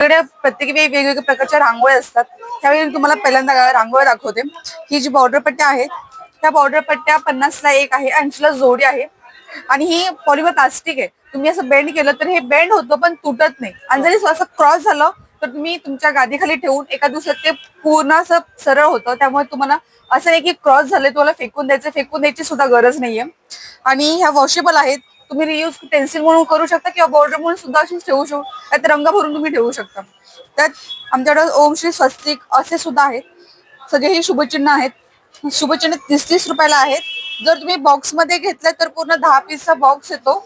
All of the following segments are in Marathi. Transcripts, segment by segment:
आपल्याकडे प्रत्येक वेळी वेगवेगळ्या प्रकारच्या रांगोळ्या असतात. त्यावेळी मी तुम्हाला पहिल्यांदा रांगोळ्या दाखवते. ही जी बॉर्डर पट्ट्या आहेत त्या बॉर्डर पट्ट्या पन्नासला एक आहे ऐंशीला जोडी आहे. आणि ही पॉलिमर प्लास्टिक आहे. तुम्ही असं बेंड केलं तर हे बेंड होतं पण तुटत नाही. आणि जरी असं क्रॉस झालं तर तुम्ही तुमच्या गादीखाली ठेवून एका दिवसात ते पूर्ण असं सरळ होतं. त्यामुळे तुम्हाला असं नाही की क्रॉस झाले तुम्हाला फेकून द्यायचं फेकून द्यायची सुद्धा गरज नाहीये. आणि ह्या वॉशेबल आहेत. तुम्ही रियूज पेन्सिल म्हणून करू शकता किंवा बॉर्डर म्हणून सुद्धा अशी ठेवू शकू त्यात रंग भरून तुम्ही ठेवू शकता. त्यात आमच्याकडे ओम श्री स्वस्तिक असे सुद्धा आहेत. सगळे हे शुभचिन्ह आहेत. शुभचिन्ह तीस तीस रुपयाला आहेत. जर तुम्ही बॉक्समध्ये घेतलं तर पूर्ण दहा पीसचा बॉक्स येतो.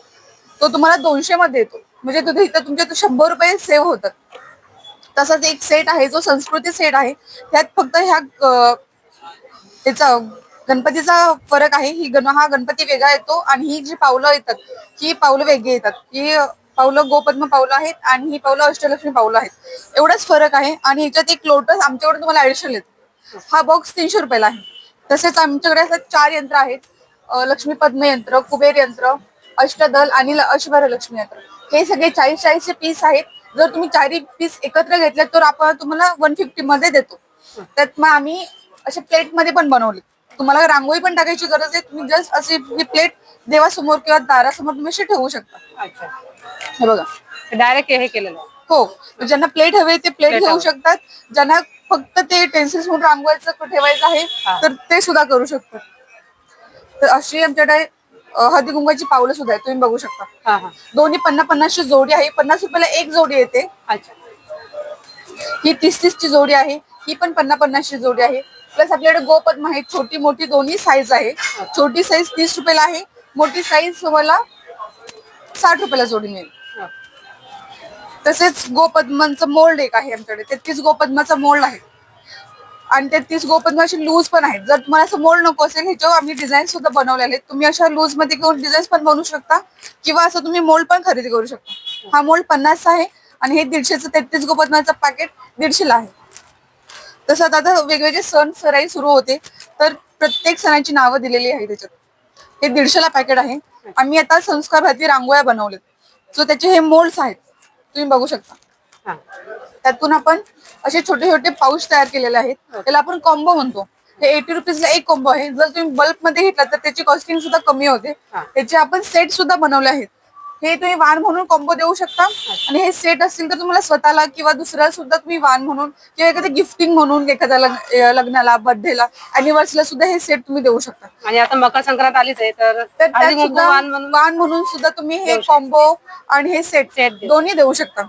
तो तुम्हाला दोनशे मध्ये येतो. म्हणजे तुम्ही इथं तुमचे शंभर रुपये सेव्ह होतात. तसाच एक सेट आहे जो संस्कृती सेट आहे. त्यात फक्त ह्या त्याचा गणपतीचा फरक आहे ही गण हा गणपती वेगळा येतो आणि ही जी पावलं येतात ही पावलं वेगळी येतात. ही पावलं गोपद्म पावलं आहेत आणि ही पावलं अष्टलक्ष्मी पावलं आहेत. एवढाच फरक आहे आणि ह्याच्यात एक लोटस आमच्याकडे तुम्हाला ऍडिशनल येतो. हा बॉक्स तीनशे रुपयाला आहे. तसेच आमच्याकडे असं चार यंत्र आहेत. लक्ष्मी पद्म यंत्र कुबेर यंत्र अष्टदल आणि ल- लक्ष्मी यंत्र. हे सगळे चाळीस चाळीसचे पीस आहेत. जर तुम्ही चारही पीस एकत्र घेतले तर आपण तुम्हाला वन फिफ्टी मध्ये देतो. त्यात मग आम्ही असे प्लेटमध्ये पण बनवले. तुम्हाला रांगोळी पण टाकायची गरज आहे. तुम्ही जस्ट अशी प्लेट देवासमोर किंवा दारासमोर तुम्ही अशी ठेवू शकता. अच्छा. हे बघा. डायरेक्ट हे केलेलं आहे. हो. ज्यांना प्लेट हवे ते प्लेट घेऊ. शकतात. ज्यांना फक्त ते टेन्सिल्स म्हणून रांगवायचं ठेवायचं आहे हा. तर ते सुद्धा करू शकतात. तर अशी आमच्याकडे अं, पावलं सुद्धा आहे तुम्ही बघू शकता. हा हा. दोन्ही पन्नास पन्नासची जोडी आहे. पन्नास रुपयाला एक जोडी येते. अच्छा. ही तीस तीस ची जोडी आहे. ही पण पन्नास पन्नासची जोडी आहे. प्लस आपल्याकडे गोपद्म आहे छोटी मोठी दोन्ही साईज आहे. छोटी साईज तीस रुपयाला आहे. मोठी साईज तुम्हाला साठ रुपयाला जोडी मिळेल. तसेच गोपद्मांचं मोल्ड एक आहे आमच्याकडे. तेहतीस गोपद्माचा मोल्ड आहे. आणि तेहतीस गोपद्माची लूज पण आहेत. जर तुम्हाला असं मोल्ड नको असेल ह्याच्यावर आम्ही डिझाईन सुद्धा बनवलेले आहेत तुम्ही अशा लूजमध्ये घेऊन डिझाईन पण बनवू शकता. किंवा असं तुम्ही मोल्ड पण खरेदी करू शकता. हा मोल्ड पन्नासचा आहे. आणि हे दीडशेचं तेहतीस गोपद्माचं पॅकेट दीडशेला आहे. तसं आता वेगवेगळे सण सराई सुरू होते. तर प्रत्येक सणाची नावं दिलेली आहे त्याच्यात. हे दीडशेला पॅकेट आहे. आम्ही आता संस्कार भारती रांगोळ्या बनवलेत सो त्याचे हे मोल्ड्स आहेत. तुम्ही बघू शकता. हा. त्यातून आपण असे छोटे छोटे पाऊच तयार केलेले आहेत. त्याला आपण कॉम्बो म्हणतो. हे एटी रुपीजला एक कॉम्बो आहे. जर तुम्ही बल्कमध्ये घेतला तर त्याची कॉस्टिंग सुद्धा कमी होते. हा. त्याचे आपण सेट सुद्धा बनवले आहेत. हे तुम्ही वाण म्हणून कॉम्बो देऊ शकता. आणि हे सेट असतील तर तुम्हाला स्वतःला किंवा दुसऱ्याला सुद्धा तुम्ही वाण म्हणून किंवा एखाद्या गिफ्टिंग म्हणून एखाद्या लग्नाला बर्थडेला अॅनिव्हर्सरीला सुद्धा हे सेट तुम्ही देऊ शकता. आणि आता मकर संक्रांत आलीच आहे तर त्यात सुद्धा वाण म्हणून सुद्धा तुम्ही हे कॉम्बो आणि हे सेट देऊ. दोन्ही देऊ शकता.